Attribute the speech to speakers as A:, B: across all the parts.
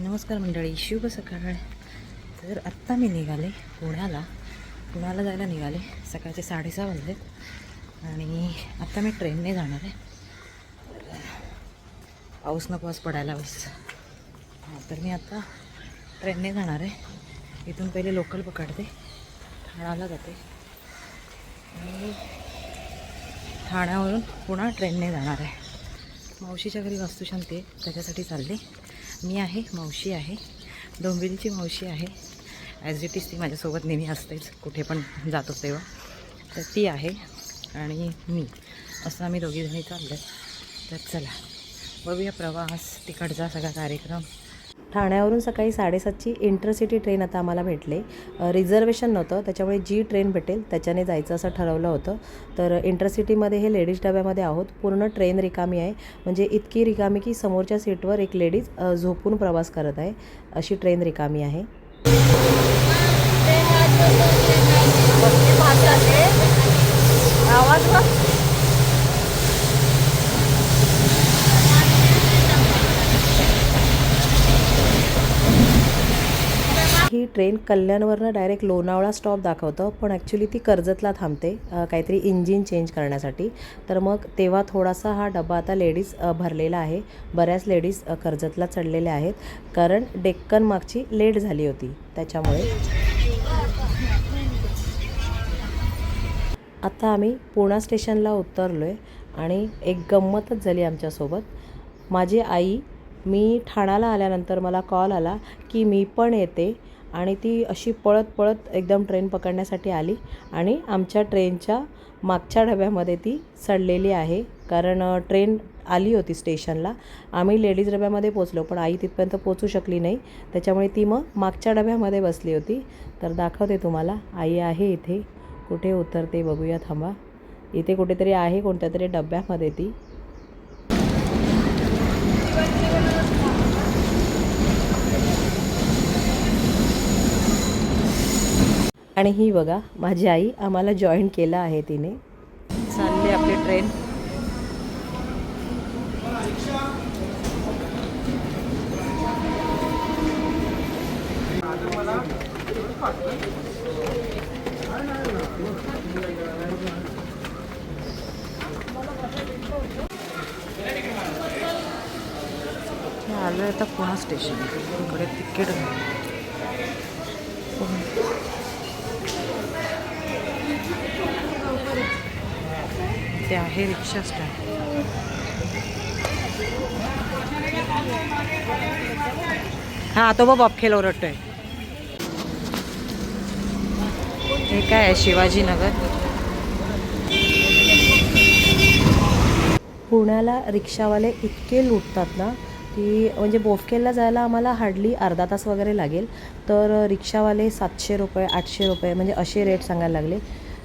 A: नमस्कार मंडळी शुभ सकाळ. तर आत्ता मी निघाले पुण्याला. पुण्याला जायला निघाले. सकाळचे साडेसहा वाजले आणि आत्ता मी ट्रेनने जाणार आहे. पाऊस नको आज पडायला बस. हां तर मी आत्ता ट्रेनने जाणार आहे. इथून पहिले लोकल पकडते. ठाण्याला जाते. आणि ठाण्यावरून पुन्हा ट्रेनने जाणार आहे. मावशीच्या घरी वास्तुशांती आहे. त्याच्यासाठी चालली. मी आहे मावशी आहे डोंबिवलीची मावशी आहे. ॲज इट इज ती माझ्यासोबत नेहमी असतेच कुठे पण जातो तेव्हा. तर ती आहे आणि मी. असं आम्ही दोघीजणी चाललो आहे तर चला बघूया प्रवास तिकडचा सगळा कार्यक्रम.
B: ठाण्यावरून सकाळी साडेसातची इंटरसिटी ट्रेन आता आम्हाला भेटले. रिझर्वेशन नव्हतं त्याच्यामुळे जी ट्रेन भेटेल त्याच्याने जायचं असं ठरवलं होतं. तर इंटरसिटीमध्ये हे लेडीज डब्यामध्ये आहोत पूर्ण ट्रेन रिकामी आहे. म्हणजे इतकी रिकामी की समोरच्या सीटवर एक लेडीज झोपून प्रवास करत आहे. अशी ट्रेन रिकामी आहे.
A: आवाज
B: ट्रेन कल्याणवरनं डायरेक्ट लोणावळा स्टॉप दाखवतं पण ॲक्च्युली ती कर्जतला थांबते काहीतरी इंजिन चेंज करण्यासाठी. तर मग तेव्हा थोडासा हा डबा आता लेडीज भरलेला आहे. बऱ्याच लेडीज कर्जतला चढलेल्या आहेत. कारण डेक्कन मागची लेट झाली होती. त्याच्यामुळे आता आम्ही पुणा स्टेशनला उतरलो आहे आणि एक गंमतच झाली आमच्यासोबत. माझी आई मी ठाण्याला आल्यानंतर मला कॉल आला की मी पण येते. आणि ती अशी पळत पळत एकदम ट्रेन पकडण्यासाठी आली. आणि आमच्या ट्रेनच्या मागच्या डब्यामध्ये ती चढलेली आहे. कारण ट्रेन आली होती स्टेशनला. आम्ही लेडीज डब्यामध्ये पोचलो पण आई तिथपर्यंत पोचू शकली नाही. त्याच्यामुळे ती मग मागच्या डब्यामध्ये बसली होती. तर दाखवते तुम्हाला. आई आहे इथे. कुठे उतरते बघूया थांबा. इथे कुठेतरी आहे कोणत्या तरी डब्यामध्ये ती. आणि ही बघा माझी आई आम्हाला जॉईन केलं आहे तिने.
A: चालली आपली ट्रेन आलो आहे आता पुणा स्टेशन इकडे तिकीट इथे आहे रिक्षा स्टँड हा तो बघ बॉबखेल ओरडतोय. हे काय आहे शिवाजीनगर?
B: पुण्याला रिक्षावाले इतके लुटतात ना की म्हणजे बोफकेलला जायला आम्हाला हार्डली अर्धा तास वगैरे लागेल. तर रिक्षावाले सातशे रुपये आठशे रुपये म्हणजे असे रेट सांगायला लागले.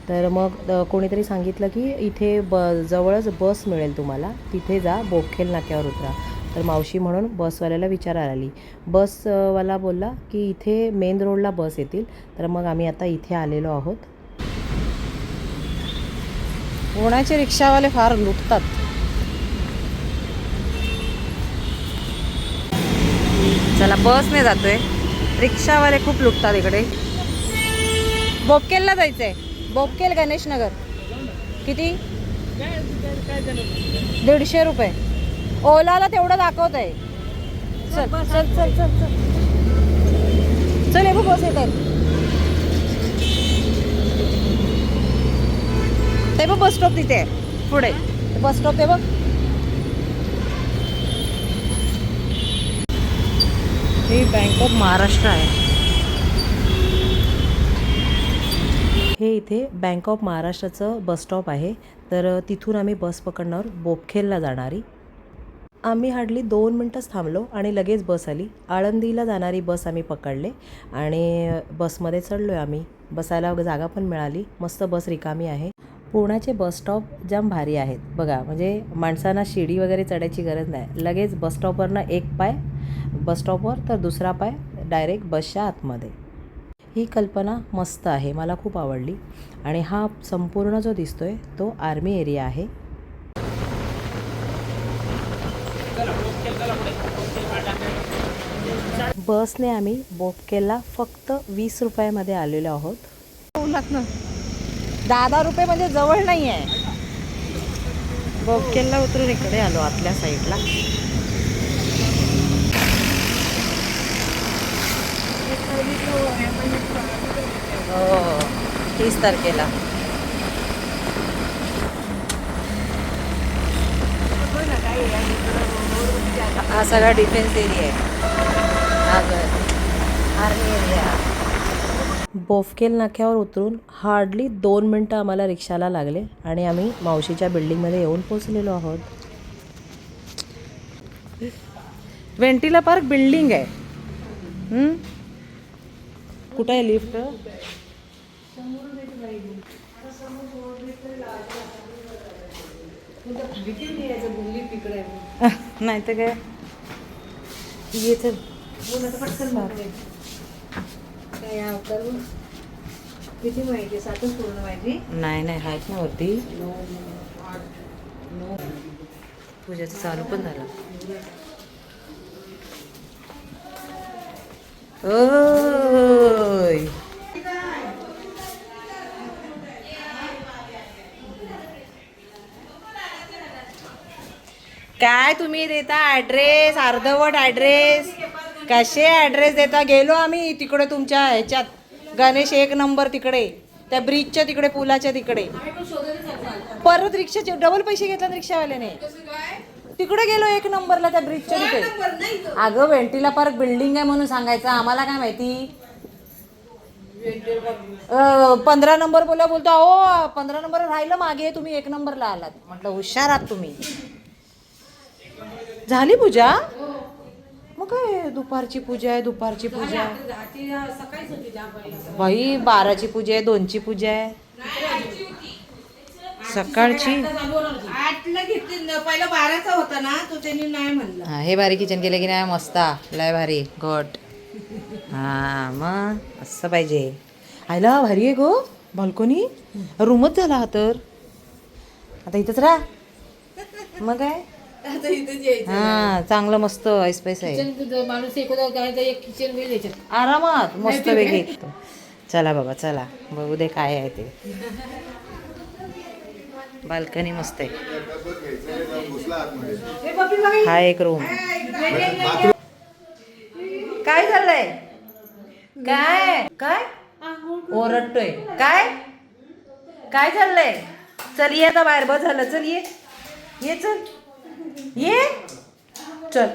B: तर मग कोणीतरी सांगितलं की इथे ब जवळच बस मिळेल तुम्हाला. तिथे जा बोखेल नाक्यावर उतरा. तर मावशी म्हणून बसवाल्याला विचारायला आली. बसवाला बोलला की इथे मेन रोडला बस येतील. तर मग आम्ही आता इथे आलेलो आहोत.
A: पुण्याचे रिक्षावाले फार लुटतात? चला बसने जातोय. रिक्षावाले खूप लुटतात इकडे. बोकेलला जायचंय. बोपकेल गणेश नगर किती? दीडशे रुपये. ओलाला तेवढं दाखवत आहे चल चल चल चल चल चल. हे बघ बस येत आहेत ते बघ बस स्टॉप तिथे. आहे पुढे. बस स्टॉप ते बघ. हे बँक ऑफ महाराष्ट्र आहे.
B: हे इथे बँक ऑफ महाराष्ट्राचं बस स्टॉप आहे. तर तिथून आम्ही बस पकडणार बोपखेलला जाणारी. आम्ही हार्डली दोन मिनटंच थांबलो आणि लगेच बस आली. आळंदीला जाणारी बस आम्ही पकडले आणि बसमध्ये चढलो आहे आम्ही. बसायला जागा पण मिळाली. मस्त बस रिकामी आहे. पुण्याचे बस स्टॉप जाम भारी आहेत. बघा म्हणजे माणसांना शिडी वगैरे चढायची गरज नाही. लगेच बस स्टॉपवरनं एक पाय बस स्टॉपवर तर दुसरा पाय डायरेक्ट बसच्या आतमध्ये. ही कल्पना मस्त आहे मला खूप आवडली. आणि हा संपूर्ण जो दिसतोय तो आर्मी एरिया आहे. बसने आम्ही बोपकेला फक्त वीस रुपयामध्ये आलेलो आहोत.
A: दहा दहा रुपये म्हणजे जवळ नाही आहे. बोकेलला उतरून इकडे आलो आतल्या साईडला हो तीस तारखेला. हा सगळा डिफेन्स एरिया आहे. आर्मी एरिया
B: बोफकेल नाक्यावर उतरून हार्डली दोन मिनटं आम्हाला रिक्षाला लागले आणि आम्ही मावशीच्या बिल्डिंगमध्ये येऊन पोचलेलो आहोत.
A: वेंटिला पार्क बिल्डिंग आहे? कुठं आहे लिफ्ट? नाही तर काय? ये चल.
C: किती माहिती सातच पूर्ण माहिती?
A: नाही नाही आहेत ना वरती. पूजाचं चालू पण झालं. ओय काय तुम्ही देता ॲड्रेस अर्धवट ॲड्रेस कसे ॲड्रेस देता? गेलो आम्ही तिकडे तुमच्या ह्याच्यात. गणेश एक नंबर तिकडे. त्या ब्रिजच्या तिकडे पुलाच्या तिकडे. परत रिक्षाचे डबल पैसे घेतला रिक्षावाल्याने. तिकडे गेलो एक नंबरला त्या ब्रिजच्या तिकडे. अगं वेंटिला पार्क बिल्डिंग आहे म्हणून सांगायचं. आम्हाला काय माहिती? पंधरा नंबर बोला बोलतो अहो पंधरा नंबर राहिलं मागे तुम्ही एक नंबरला आलात. म्हटलं हुशार आहात तुम्ही. झाली पूजा? मग काय दुपारची पूजा आहे दुपारची पूजा
C: बाई
A: बाराची पूजा आहे दोनची पूजा आहे. सकाळची?
C: आठला घेतली. पहिला बाराचा होता ना तो त्यांनी नाही म्हणलं.
A: हा हे भारी किचन केलं की नाही मस्त. लय भारी. घट हा मग असं पाहिजे. आयला भारी आहे गो बाल्कनी. रूमच झाला हा तर. आता इथंच राहा. मग काय? हा चांगलं मस्त ऐस पैस आहे
C: माणूस किचन
A: आरामात मस्त वेगळी. चला बाबा चला. बघू दे काय आहे ते. बाल्कनी मस्त आहे. हा एक रूम काय झालंय काय? काय? ओरडतोय. काय? काय चाललंय? चल ये आता बाहेर. बस झालं. चल ये. ये चल. ये? चल.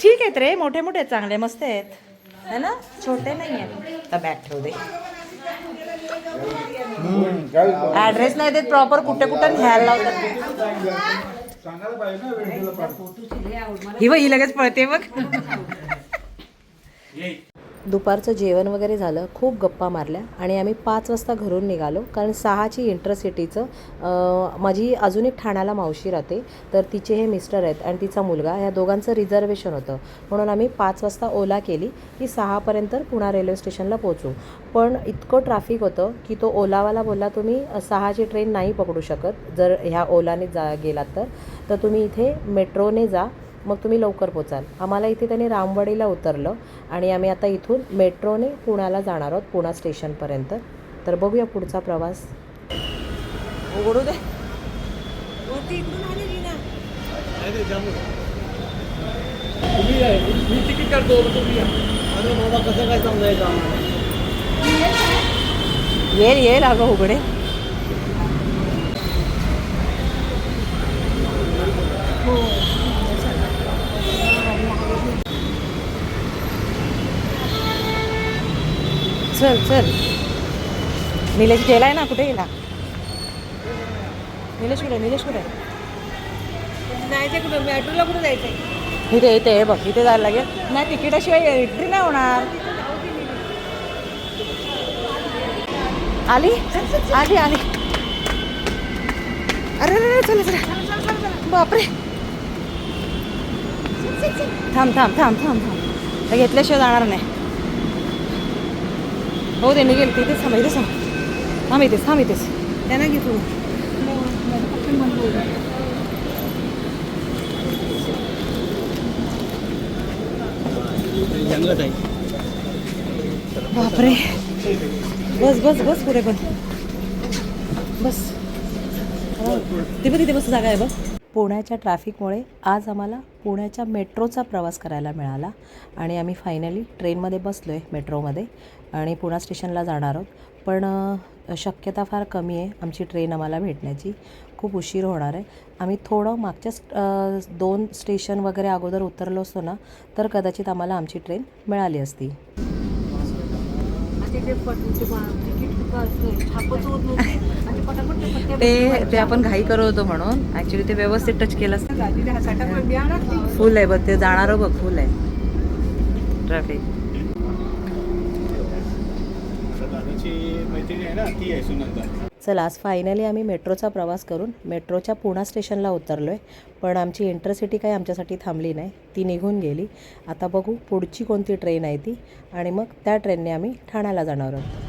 A: ठीक आहेत रे मोठे मोठे चांगले मस्त आहेत. है ना? छोटे नाही आहेत. तर बॅग ठेवू दे. ऍड्रेस नाही देत प्रॉपर कुठे कुठे न्यायला लावतात ही बघ ही लगेच पळते बघ.
B: दुपारचं जेवण वगैरे झालं खूप गप्पा मारल्या आणि आम्ही पाच वाजता घरून निघालो. कारण सहाची इंटरसिटीचं माझी अजून एक ठाण्याला मावशी राहते तर तिचे हे मिस्टर आहेत आणि तिचा मुलगा. ह्या दोघांचं रिझर्वेशन होतं. म्हणून आम्ही पाच वाजता ओला केली की सहापर्यंत पुणा रेल्वे स्टेशनला पोचू पण इतकं ट्रॅफिक होतं की तो ओलावाला बोलला तुम्ही सहाची ट्रेन नाही पकडू शकत. जर ह्या ओलाने जा गेलात तर तर तुम्ही इथे मेट्रोने जा मग तुम्ही लवकर पोचाल. आम्हाला इथे त्यांनी रामवाडीला उतरलं आणि आम्ही आता इथून मेट्रोने पुण्याला जाणार आहोत पुणा स्टेशनपर्यंत. तर बघूया पुढचा प्रवास.
A: उघडू दे.
D: मी तिकीट काढतो तुम्ही या. अरे बाबा कसं काय समजायचं आम्हाला?
A: येईल येईल अगं उघडे. चल चल. निलेश गेलाय ना कुठे गेला? निलेश कुठे निलेश कुठे?
C: जायचं कुठं? मेट्रोला कुठं जायचंय?
A: इथे इथे हे बघ इथे जायला लागेल. नाही तिकिटाशिवाय एंट्री नाही होणार. आली? आली आली. अरे अरे अरे, चला चला. बापरे. थांब थांब थांब थांब थांब. घेतल्याशिवाय जाणार नाही. हो त्यांनी गेले तिथेच थांबा इथेच थांब थांब इथेच थांब इथेच
C: त्यांना घे तू
A: बापरे बस बस बस पुढे पण बस ते पण तिथे बस जागा आहे बघ
B: पुण्याच्या ट्रॅफिकमुळे आज आम्हाला पुण्याच्या मेट्रोचा प्रवास करायला मिळाला आणि आम्ही फायनली ट्रेनमध्ये बसलो आहे मेट्रोमध्ये. आणि पुणा स्टेशनला जाणार आहोत. पण शक्यता फार कमी आहे आमची ट्रेन आम्हाला भेटण्याची. खूप उशीर होणार आहे. आम्ही थोडं मागच्या स्ट- अ, दोन स्टेशन वगैरे अगोदर उतरलो असतो ना तर कदाचित आम्हाला आमची ट्रेन मिळाली असती.
A: ते ते आपण घाई करत होतो म्हणून. ऍक्च्युली ते व्यवस्थित टच केलं फुल आहे बघ ते जाणारं बघ फुल आहे. ट्रॅफिक
D: आहे ना? ती आहे सुनंदा.
B: चला आज फायनली आम्ही मेट्रोचा प्रवास करून मेट्रोच्या पुणा स्टेशनला उतरलो आहे पण आमची इंटरसिटी काही आमच्यासाठी थांबली नाही. ती निघून गेली. आता बघू पुढची कोणती ट्रेन आहे ती. आणि मग त्या ट्रेनने आम्ही ठाण्याला जाणार आहोत.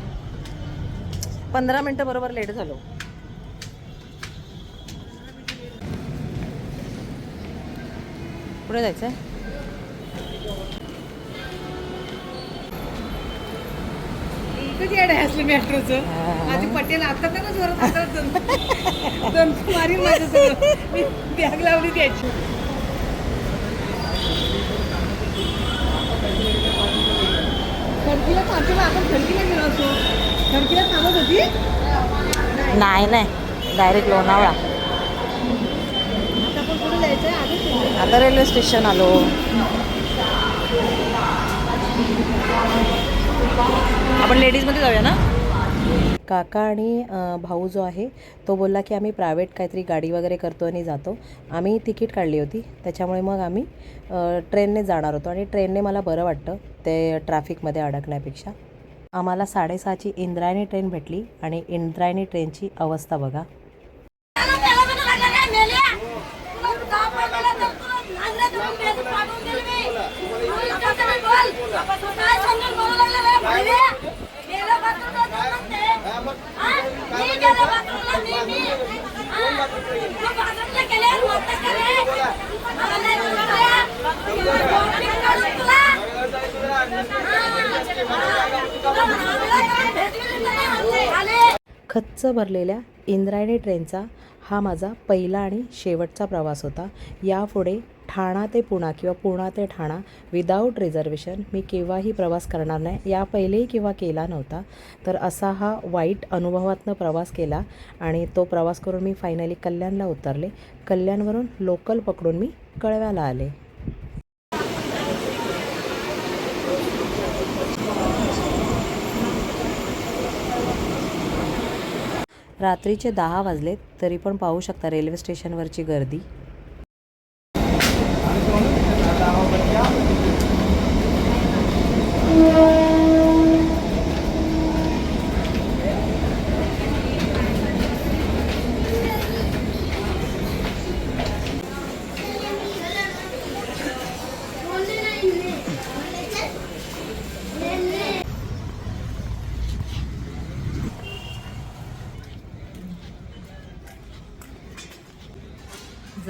A: पंधरा मिनटं बरोबर लेट झालो. पुढे जायचं आहे
C: इकडे येडे असले मेट्रोचं आधी पटेल आता तर ना जोरात आता दमकी मारील माझं मी बॅग लावली त्याची. खडकीला मग आपण खडकीला गेलो असतो. खडकीला थांबत होती?
A: नाही नाही. डायरेक्ट लोणावळा.
C: आता
A: रेल्वे स्टेशन आलो. आपण लेडीजमध्ये जाऊया ना?
B: काका आणि भाऊ जो आहे तो बोलला की आम्ही प्रायव्हेट काहीतरी गाडी वगैरे करतो आणि जातो. आम्ही तिकीट काढली होती. त्याच्यामुळे मग आम्ही ट्रेनने जाणार होतो. आणि ट्रेनने मला बरं वाटतं ते ट्रॅफिकमध्ये अडकण्यापेक्षा. आम्हाला साडेसहाची इंद्रायणी ट्रेन भेटली आणि इंद्रायणी ट्रेनची अवस्था बघा. खच्च भरलेल्या इंद्रायणी ट्रेनचा हा माझा पहिला आणि शेवटचा प्रवास होता. यापुढे ठाणा ते पुणा किंवा पुणा ते ठाणा विदाऊट रिझर्वेशन मी केव्हाही प्रवास करणार नाही. या पहिलेही किंवा केला नव्हता तर असा हा वाईट अनुभवातनं प्रवास केला आणि तो प्रवास करून मी फायनली कल्याणला उतरले. कल्याणवरून लोकल पकडून मी कळव्याला आले. रात्रीचे दहा वाजलेत तरी पण पाहू शकता रेल्वे स्टेशनवरची गर्दी.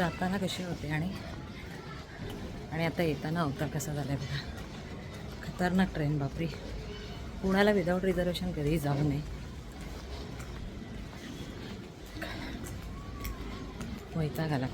A: जाताना कसे होते आणि आणि आता येताना अवतार कसा झाला आहे बघा. खतरनाक ट्रेन बापरी. पुण्याला विदाऊट रिझर्वेशन कधीही जाऊ नये. वैताग आला.